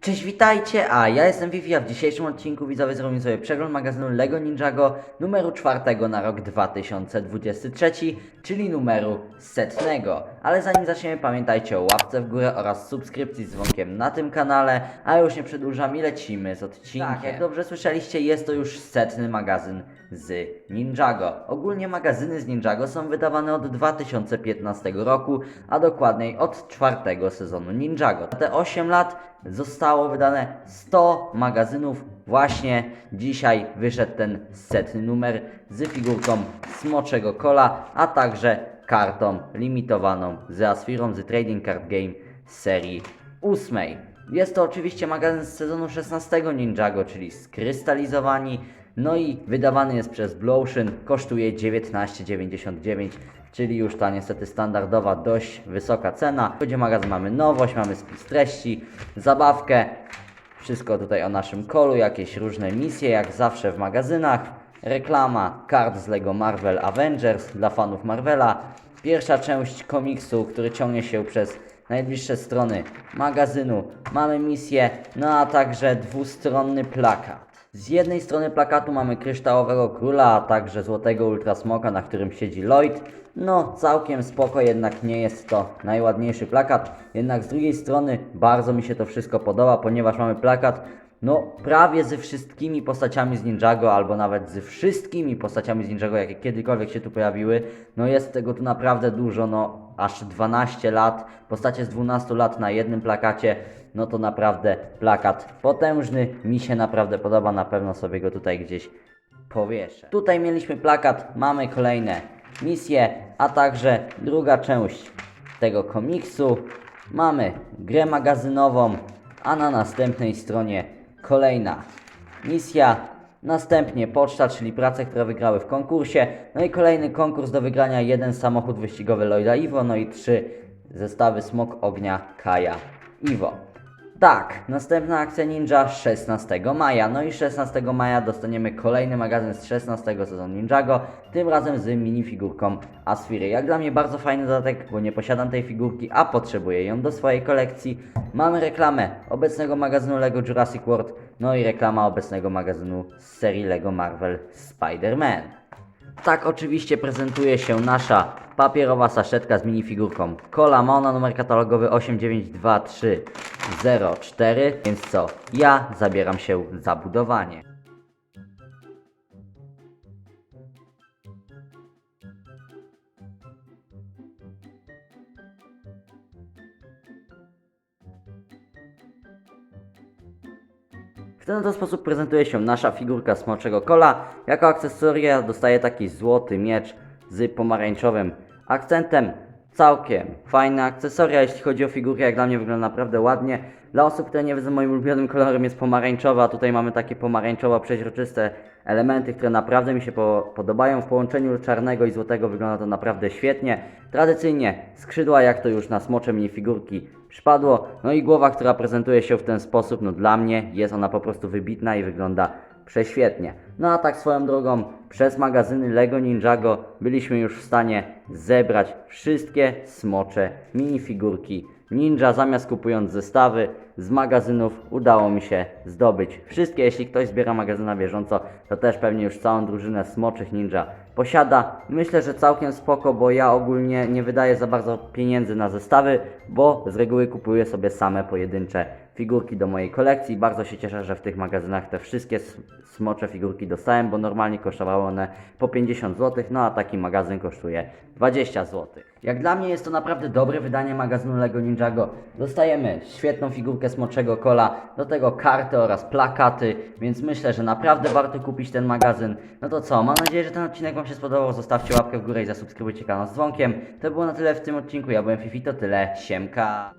Cześć, witajcie, a ja jestem Vivi, a w dzisiejszym odcinku widzowie zrobimy sobie przegląd magazynu LEGO Ninjago numeru czwartego na rok 2023, czyli numeru setnego. Ale zanim zaczniemy pamiętajcie o łapce w górę oraz subskrypcji z dzwonkiem na tym kanale, a już nie przedłużam i lecimy z odcinkiem. Tak, jak dobrze słyszeliście, jest to już setny magazyn z Ninjago. Ogólnie magazyny z Ninjago są wydawane od 2015 roku, a dokładniej od czwartego sezonu Ninjago. Te 8 lat zostało wydane 100 magazynów. Właśnie dzisiaj wyszedł ten setny numer z figurką Smoczego Kola, a także kartą limitowaną z Asfirą z Trading Card Game serii 8. Jest to oczywiście magazyn z sezonu 16 Ninjago, czyli skrystalizowani. No i wydawany jest przez Ocean, kosztuje 19,99, czyli już ta niestety standardowa, dość wysoka cena. W chodzie magazyn mamy nowość, mamy spis treści, zabawkę, wszystko tutaj o naszym kolu, jakieś różne misje, jak zawsze w magazynach, reklama kart z LEGO Marvel Avengers dla fanów Marvela, pierwsza część komiksu, który ciągnie się przez najbliższe strony magazynu, mamy misję, no a także dwustronny plakat. Z jednej strony plakatu mamy kryształowego króla, a także złotego ultrasmoka, na którym siedzi Lloyd. No, całkiem spoko, jednak nie jest to najładniejszy plakat. Jednak z drugiej strony bardzo mi się to wszystko podoba, ponieważ mamy plakat no prawie ze wszystkimi postaciami z Ninjago, albo nawet ze wszystkimi postaciami z Ninjago, jakie kiedykolwiek się tu pojawiły. No jest tego tu naprawdę dużo, no aż 12 lat, postacie z 12 lat na jednym plakacie, no to naprawdę plakat potężny, mi się naprawdę podoba, na pewno sobie go tutaj gdzieś powieszę. Tutaj mieliśmy plakat, mamy kolejne misje, a także druga część tego komiksu. Mamy grę magazynową, a na następnej stronie kolejna misja. Następnie poczta, czyli prace, które wygrały w konkursie. No i kolejny konkurs do wygrania. Jeden samochód wyścigowy Lloyda Iwo, no i trzy zestawy Smok Ognia Kaja Iwo. Tak, następna akcja Ninja 16 maja. No i 16 maja dostaniemy kolejny magazyn z 16 sezonu Ninjago, tym razem z minifigurką Asfiry. Jak dla mnie bardzo fajny dodatek, bo nie posiadam tej figurki, a potrzebuję ją do swojej kolekcji. Mamy reklamę obecnego magazynu LEGO Jurassic World, no i reklama obecnego magazynu z serii LEGO Marvel Spider-Man. Tak oczywiście prezentuje się nasza papierowa saszetka z minifigurką Cola. Ma ona numer katalogowy 8923004, więc co? Ja zabieram się za budowanie. W ten sposób prezentuje się nasza figurka smoczego kola. Jako akcesoria dostaje taki złoty miecz z pomarańczowym akcentem. Całkiem fajne akcesoria, jeśli chodzi o figurkę, jak dla mnie wygląda naprawdę ładnie. Dla osób, które nie wiedzą, moim ulubionym kolorem jest pomarańczowa, a tutaj mamy takie pomarańczowo-przeźroczyste elementy, które naprawdę mi się po podobają. W połączeniu czarnego i złotego wygląda to naprawdę świetnie. Tradycyjnie skrzydła, jak to już na smocze minifigurki przypadło. No i głowa, która prezentuje się w ten sposób, no dla mnie jest ona po prostu wybitna i wygląda prześwietnie. No a tak swoją drogą, przez magazyny LEGO Ninjago byliśmy już w stanie zebrać wszystkie smocze minifigurki Ninja. Zamiast kupując zestawy z magazynów, udało mi się zdobyć wszystkie. Jeśli ktoś zbiera magazyn na bieżąco, to też pewnie już całą drużynę smoczych Ninja posiada. Myślę, że całkiem spoko, bo ja ogólnie nie wydaję za bardzo pieniędzy na zestawy, bo z reguły kupuję sobie same pojedyncze figurki do mojej kolekcji. Bardzo się cieszę, że w tych magazynach te wszystkie smocze figurki dostałem, bo normalnie kosztowały one po 50 zł, no a taki magazyn kosztuje 20 zł. Jak dla mnie jest to naprawdę dobre wydanie magazynu LEGO Ninjago. Dostajemy świetną figurkę smoczego kola, do tego karty oraz plakaty, więc myślę, że naprawdę warto kupić ten magazyn. No to co, mam nadzieję, że ten odcinek Wam się spodobał. Zostawcie łapkę w górę i zasubskrybujcie kanał z dzwonkiem. To było na tyle w tym odcinku. Ja byłem Fifi, to tyle. Siemka.